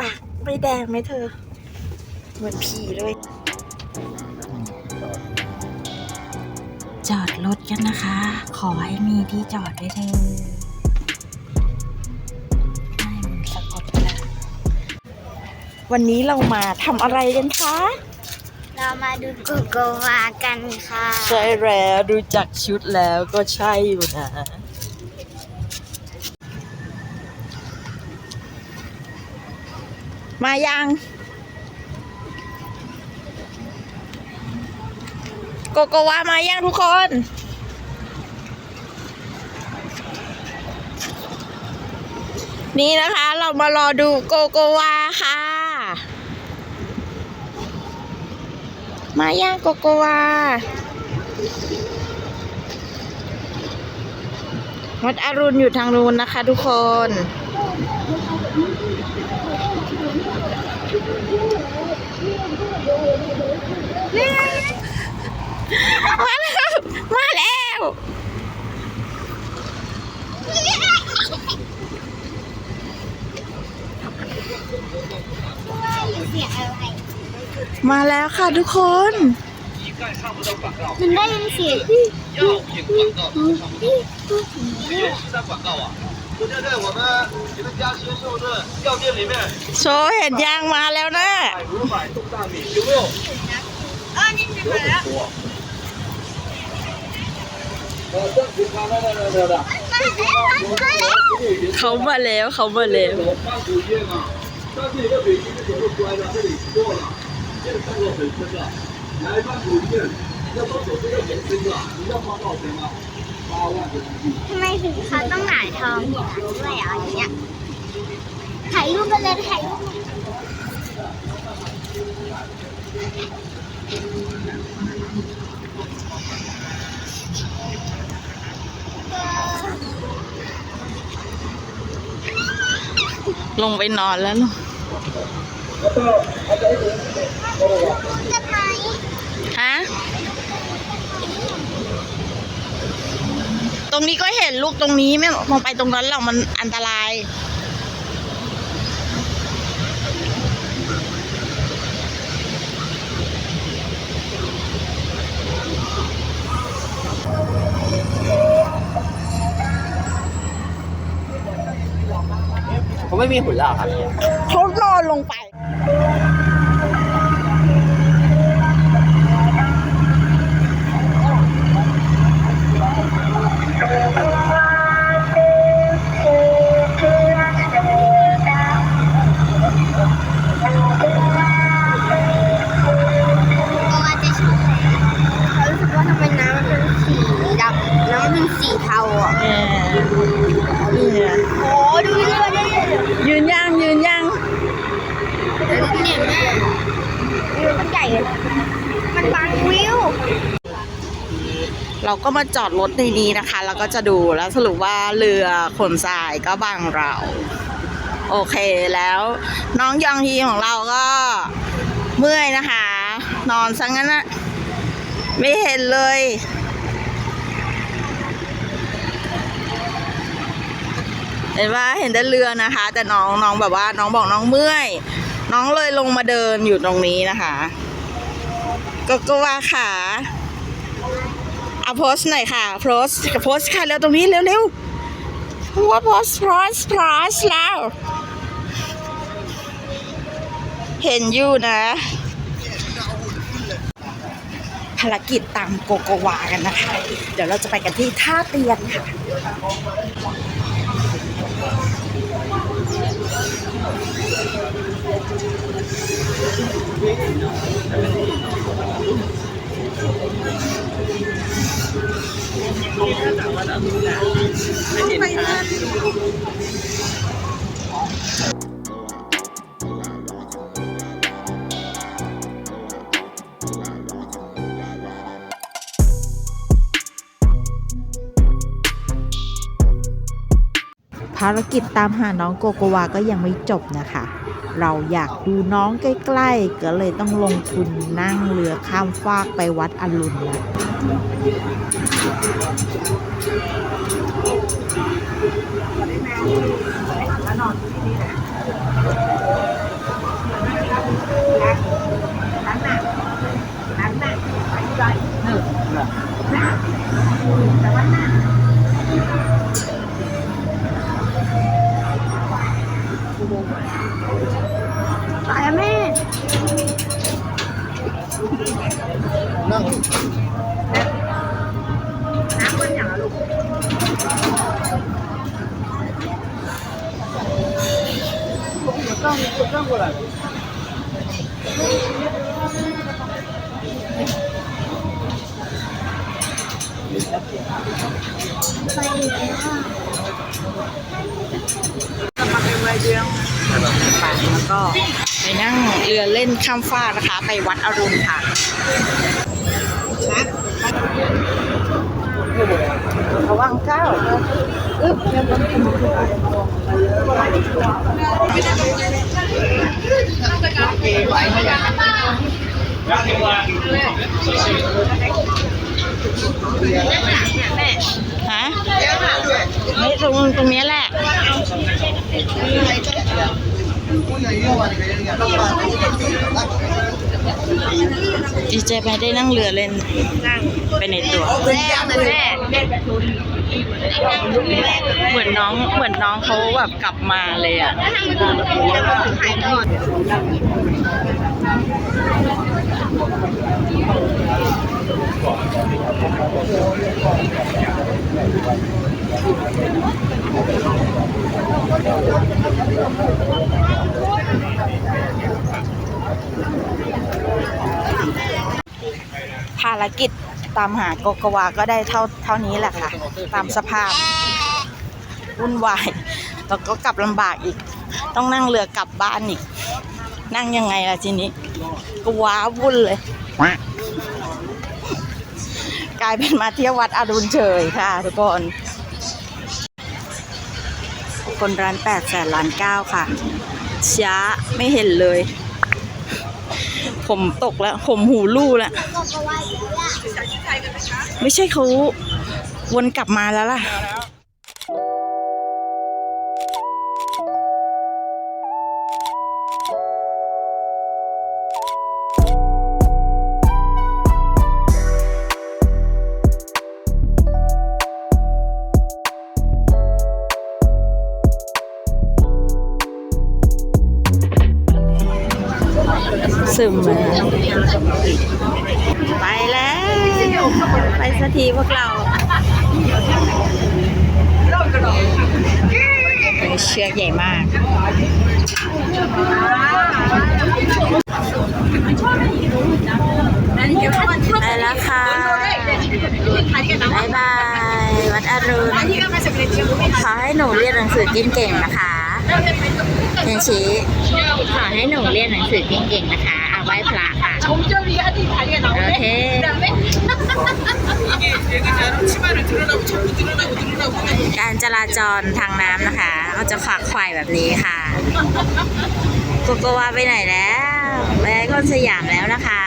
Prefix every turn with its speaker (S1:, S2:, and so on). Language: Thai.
S1: ปากไม่แดงไหมเธอ เหมือนผีเลย จอดรถกันนะคะ ขอให้มีที่จอดด้วยเธอ วันนี้เรามาทำอะไรกันคะ
S2: เรามาดูกุโกวากันค่ะ
S1: ใช่แล้วดูจากชุดแล้วก็ใช่อยู่นะ มายังโกโกวามายังทุกคนนี่นะคะเรามารอดูโกโกวาค่ะ มาย่างโกโกวาวัดอรุณอยู่ทางนู้นนะคะทุกคน มาแล้ว มาแล้ว
S2: เสียงอะไร
S1: มาแล้วค่ะทุกคน
S2: มันได้ยินเสียง
S1: โชว์เห็ดยางมาแล้วนะ
S2: เขา
S1: มาแล้วเขามาแล้ว
S3: 有番薯叶嘛，但是你的北京是怎么摔的？这里错了，这个动作很深的。来番薯叶，要多少这个很深的？你要花多少钱啊？八万人民币。
S2: ทำไมถึงเขาต้องหงายท้องอย่างนั้นด้วยอ่ะอย่างเงี้ยถ่ายรูปไปเลยถ่ายรูป
S1: ลงไปนอนแล้วเนอะ
S2: จะไหม
S1: ฮะ ตรงนี้ก็เห็นลูกตรงนี้ไม่มองไปตรงนั้นหรอกมันอันตราย
S3: ผมไม่มีหุ่นแล้วครับ
S1: เขานอนลงไป
S2: โกวาจะชอบเขารู้สึกว่าทำไมน้ำมันเป็นสีดำน้ำมันเป็นสีเทาอะ
S1: เออนี่ไง
S2: โอ้ดูนี่เลยดิ
S1: ยืนย่างยืนย่าง
S2: เนี่ยแม่วิวมันใหญ่เลยมันบังวิว
S1: เราก็มาจอดรถในนี้นะคะ แล้วก็จะดูแล้วสรุปว่าเรือขนทรายก็บังเรา โอเคแล้ว น้องยองฮีของเราก็เมื่อยนะคะ นอนซะงั้นนะไม่เห็นเลยเห็นว่าเห็นแต่เรือนะคะ แต่น้องน้องแบบว่าน้องบอกน้องเมื่อย น้องเลยลงมาเดินอยู่ตรงนี้นะคะ ก็ก็ว่าขา เอาโพสหน่อยค่ะโพสโพสค่ะเร็วตรงนี้เร็วเร็วโพสต์โพสโพสโพสแล้ว เห็นอยู่นะภารกิจตามโกโกวากันนะคะ เดี๋ยวเราจะไปกันที่ท่าเตียนค่ะ พารกิจตามหาน้องโกโกวาก็ยังไม่จบนะคะ เราอยากดูน้องใกล้ๆ ก็เลยต้องลงทุนนั่งเรือข้ามฟากไปวัดอรุณนะ จะมาเป็นวัยเดืองไปแล้วก็ไปนั่งเรือเล่นข้ามฟากนะคะ ไปวัดอรุณค่ะ ระวังเก้าอึ๊บฮะนี่ตรงตรงนี้แหละ ดีเจไปได้นั่งเรือเล่นไปในตัว
S2: แม่เหมือนแม่
S1: เหมือนน้องเหมือนน้องเขาแบบกลับมาเลยอะ
S2: ถ่าย กา
S1: รกิจตามหาโกกวาก็ได้เท่าเท่านี้แหละค่ะ ตามสภาพวุ่นวายแล้วก็กลับลำบากอีก ต้องนั่งเรือกลับบ้านอีก นั่งยังไงล่ะทีนี้ก็ว้าวุ่นเลย กลายเป็นมาเที่ยววัดอรุณเฉยค่ะทุกคนคนร้านแปดแสนล้านเก้าค่ะ ช้าไม่เห็นเลย ผมตกแล้วผมหูลู่แล้ว
S2: ก็ก็ว่าอยู่แล้ว
S1: ไม่ใช่เขาวนกลับมาแล้วล่ะ ซึมไปแล้ว ไปสักทีพวกเราเชือกใหญ่มากไปแล้วค่ะบายบาย วัดอรุณขอให้หนูเรียนหนังสือเก่งๆนะคะเยนชีขอให้หนูเรียนหนังสือเก่งๆนะคะ ไหว้พระค่ะ โอเค การจราจรทางน้ำนะคะเขาจะฝักไขว่แบบนี้ค่ะโกโกวาไปไหนแล้วไปไอคอนสยามแล้วนะคะ